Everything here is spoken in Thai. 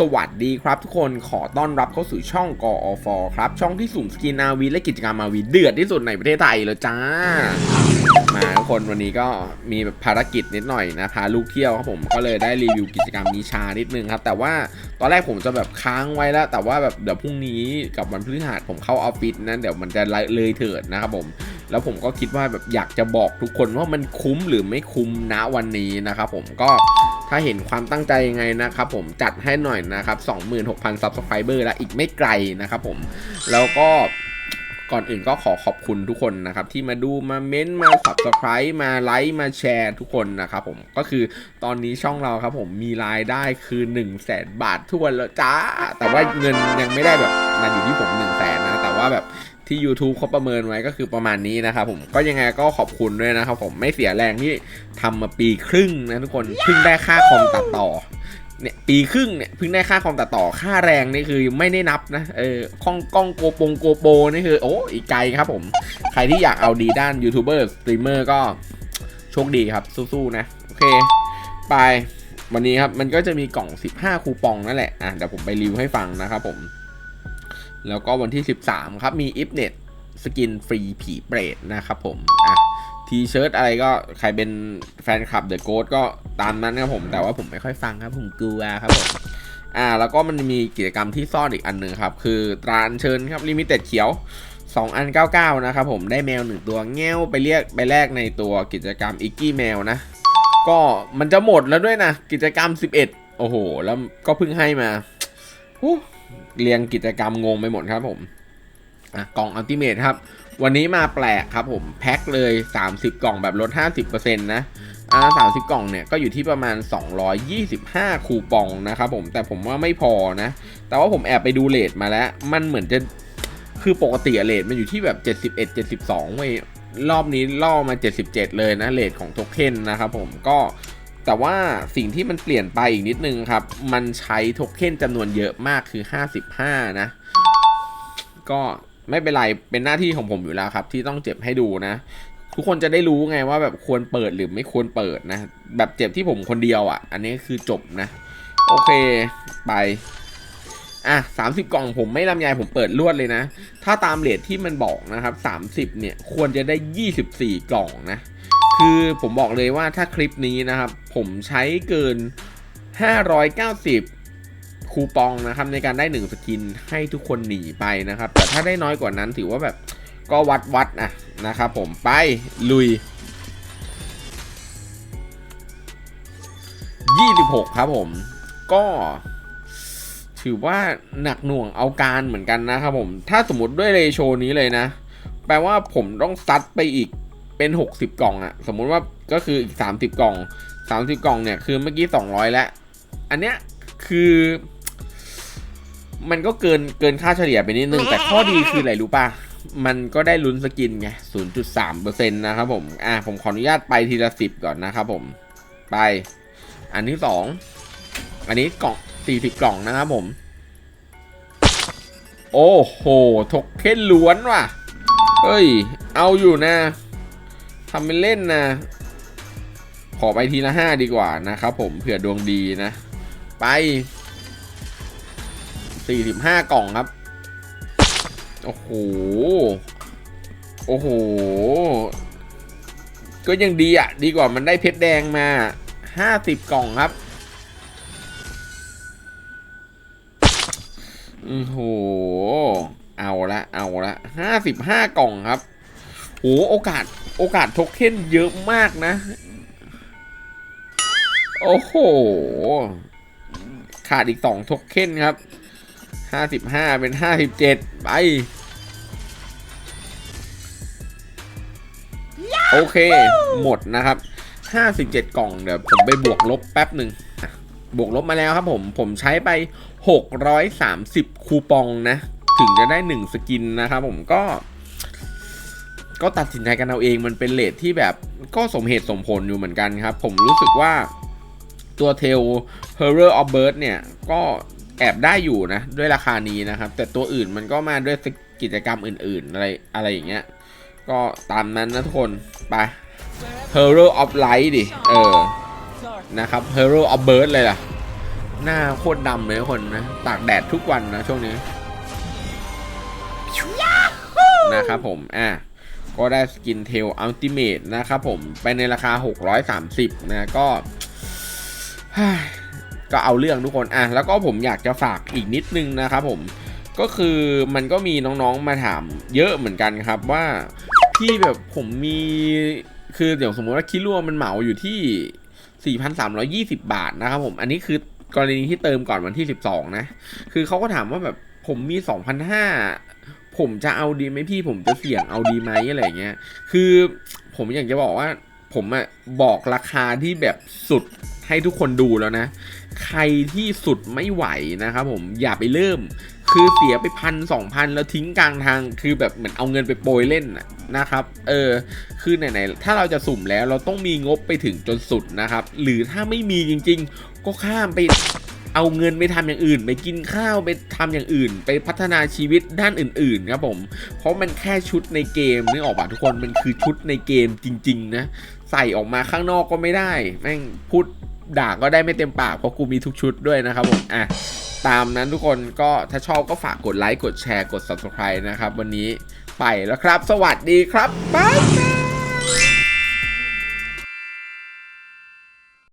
สวัสดีครับทุกคนขอต้อนรับเข้าสู่ช่องกอฟครับ ช่องที่สุ่มสกินนาวีและกิจกรรมนาวีเดือดที่สุดในประเทศไทยเลยจ้า มาทุกคนวันนี้ก็มีแบบภารกิจนิดหน่อยนะพาลูกเที่ยวครับผมก็เลยได้รีวิวกิจกรรมนี้ชานิดนึงครับ แต่ว่าตอนแรกผมจะแบบค้างไว้แล้ว แต่ว่าแบบเดี๋ยวพรุ่งนี้กับวันพฤหัสผมเข้าออฟฟิศนะเดี๋ยวมันจะเลยเถิดนะครับผม แล้วผมก็คิดว่าแบบอยากจะบอกทุกคนว่ามันคุ้มหรือไม่คุ้มณวันนี้นะครับผมก็ถ้าเห็นความตั้งใจยังไงนะครับผมจัดให้หน่อยนะครับ 26,000 Subscriber และอีกไม่ไกลนะครับผมแล้วก็ก่อนอื่นก็ขอขอบคุณทุกคนนะครับ ที่มาดูมาเม้นต์มา Subscribe มาไลค์มาแชร์ทุกคนนะครับผมก็คือตอนนี้ช่องเราครับผมมีรายได้คือ 1 0 0 0 0แบาททั่วแล้วจ้า แต่ว่าเงินยังไม่ได้แบบมาอยู่ที่ผม ที่ YouTube เขาประเมินไว้ก็คือประมาณนี้นะครับผมก็ยังไงก็ขอบคุณด้วยนะครับผมไม่เสียแรงที่ทำมาปีครึ่งนะทุกคนเพิ่งได้ค่าคอมตัดต่อเนี่ยปีครึ่งเนี่ยเพิ่งได้ค่าคอมตัดต่อค่าแรงนี่คือไม่ได้นับนะเออกล้องกล้องโกโปงโกโปนี่คือโอ้อีกไกลครับผม ใครที่อยากเอาดีด้านยูทูบเบอร์สตรีมเมอร์ก็โชคดีครับสู้ๆนะ โอเค ไปวันนี้ครับ มันก็จะมีกล่อง 15 คูปองนั่นแหละอะเดี๋ยวผมไปรีวิวให้ฟังนะครับผม แล้วก็วันที่ 13 ครับ มีอิฟเน็ตสกินฟรีผีเปรตนะครับผมอะทีเชิร์ตอะไรก็ใครเป็นแฟนคลับเดอะโกดก็ตามนั้นครับผมแต่ว่าผมไม่ค่อยฟังครับผมกลัวครับผมอ่าแล้วก็มันมีกิจกรรมที่ซ่อนอีกอันหนึ่งครับ คือตราอัญเชิญครับลิมิเต็ดเขียว 2 อัน 99 นะครับผมได้แมว 1 ตัวแง้วไปเรียกไปแลกในตัวกิจกรรมอิกกี้แมวนะ ก็มันจะหมดแล้วด้วยนะ กิจกรรม 11 โอ้โห แล้วก็เพิ่งให้มาฮู้ เรียงกิจกรรมงงไปหมดครับผมอะกล่องอัลติเมทครับ วันนี้มาแปลกครับผม แพ็คเลย 30 กล่องแบบลด 50%นะอ่า30กล่องเนี่ยก็อยู่ที่ประมาณ 225 คูปองนะครับผมแต่ผมว่าไม่พอนะ แต่ว่าผมแอบไปดูเลทมาแล้ว มันเหมือนจะคือปกติเลทมันอยู่ที่แบบ 71 72เว้ยรอบนี้ล่อมา 77 เลยนะเลทของโทเค็นนะครับผมก็ แต่ว่าสิ่งที่มันเปลี่ยนไปอีกนิดนึงครับ มันใช้โทเค็นจำนวนเยอะมากคือ 55 นะ ก็ไม่เป็นไร เป็นหน้าที่ของผมอยู่แล้วครับ ที่ต้องเจ็บให้ดูนะ ทุกคนจะได้รู้ไงว่าแบบควรเปิดหรือไม่ควรเปิดนะ แบบเจ็บที่ผมคนเดียวอะ่ะ อันนี้คือจบนะ โอเค ไป อะ30กล่องผมไม่ลำไยผมเปิดลวดเลยนะ ถ้าตามเลทที่มันบอกนะครับ30เนี่ยควรจะได้24กล่องนะ คือผมบอกเลยว่าถ้าคลิปนี้นะครับ ผมใช้เกิน590คูปองนะครับในการได้1สกินให้ทุกคนหนีไปนะครับ แต่ถ้าได้น้อยกว่านั้นถือว่าแบบก็วัดวัดนะนะครับผมไปลุย 26 ครับผม ก็ ถือว่าหนักหน่วงเอาการเหมือนกันนะครับผม ถ้าสมมติด้วยเรโชนี้เลยนะ แปลว่าผมต้องซัดไปอีกเป็น 60 กล่องอะสมมุติว่าก็คืออีก 30 กล่อง 30 กล่องเนี่ยคือเมื่อกี้ 200 แล้ว อันเนี้ยคือ มันก็เกินเกินค่าเฉลี่ยไปนิดนึง แต่ข้อดีคืออะไรรู้ป่ะ มันก็ได้ลุ้นสกินไง 0.3%นะครับผม อะผมขออนุญาตไปทีละ 10 ก่อนนะครับผม ไป อันที่ 2 อันนี้กล่อง 40 กล่องนะครับผม โอ้โหทกเค็นล้วนว่ะ เฮ้ย เอาอยู่นะทำเป็นเล่นนะ ขอไปทีละห้าดีกว่านะครับผมเผื่อดวงดีนะ ไปสี่สิบห้ากล่องครับ โอ้โห โอ้โห ก็ยังดีอะ ดีกว่ามันได้เพชรแดงมาห้าสิบกล่องครับ โอ้โห เอาละ เอาละห้าสิบห้ากล่องครับโอ้โอกาส โอกาสโทเค็นเยอะมากนะ โอ้โห ขาดอีกสองโทเค็นครับห้าสิบห้าเป็นห้าสิบเจ็ดไป โอเค หมดนะครับห้าสิบเจ็ดกล่อง เดี๋ยวผมไปบวกลบแป๊บหนึ่ง บวกลบมาแล้วครับผม ผมใช้ไปหกร้อยสามสิบคูปองนะ ถึงจะได้หนึ่งสกินนะครับผมก็ ก็ตัดสินใจกันเอาเองมันเป็นเลทที่แบบก็สมเหตุสมผลอยู่เหมือนกันครับ ผมรู้สึกว่าตัวเทล Horror of Bird เนี่ย ก็แอบได้อยู่นะ ด้วยราคานี้นะครับ แต่ตัวอื่นมันก็มาด้วยกิจกรรมอื่นๆ อะไรอะไรอย่างเงี้ย ก็ตามนั้นนะทุกคน ไป Hero of Light ดิ เออ นะครับ Hero of Bird เลยล่ะ หน้าโคตรดำเลยทุกคนนะ ตากแดดทุกวันนะช่วงนี้ นะครับผม อะ ก็ได้สกินเทลอัลติเมทนะครับผม ไปในราคา 630 นะ ก็ก็เอาเรื่องทุกคน อะ แล้วก็ผมอยากจะฝากอีกนิดนึงนะครับผม ก็คือมันก็มีน้องๆมาถามเยอะเหมือนกันครับว่าพี่แบบผมมีคือเดี๋ยวสมมติว่าคิรัวมันเหมาอยู่ที่ 4,320 บาทนะครับผม อันนี้คือกรณีที่เติมก่อนวันที่ 12 นะ คือเขาก็ถามว่าแบบผมมี 2,500 ผมจะเอาดีไหมพี่ ผมจะเสี่ยงเอาดีไหมอะไรเงี้ย คือผมอยากจะบอกว่าผมอะบอกราคาที่แบบสุดให้ทุกคนดูแล้วนะ ใครที่สุดไม่ไหวนะครับผมอย่าไปเริ่ม คือเสียไปพันสองพันแล้วทิ้งกลางทาง คือแบบเหมือนเอาเงินไปโปรยเล่นน่ะ นะครับเออคือไหนๆถ้าเราจะสุ่มแล้วเราต้องมีงบไปถึงจนสุดนะครับ หรือถ้าไม่มีจริง ๆ ก็ข้ามไปเอาเงินไปทำอย่างอื่น ไปกินข้าวไปทำอย่างอื่น ไปพัฒนาชีวิตด้านอื่นๆครับผม เพราะมันแค่ชุดในเกมนึกออกป่ะทุกคนมันคือชุดในเกมจริง ๆ นะ ใส่ออกมาข้างนอกก็ไม่ได้แม่งพูด ด่าก็ได้ไม่เต็มปากเพราะกูมีทุกชุดด้วยนะครับผมอะตามนั้นทุกคนก็ถ้าชอบก็ฝากกดไลค์กดแชร์กด subscribe นะครับ วันนี้ไปแล้วครับ สวัสดีครับบ๊ายบาย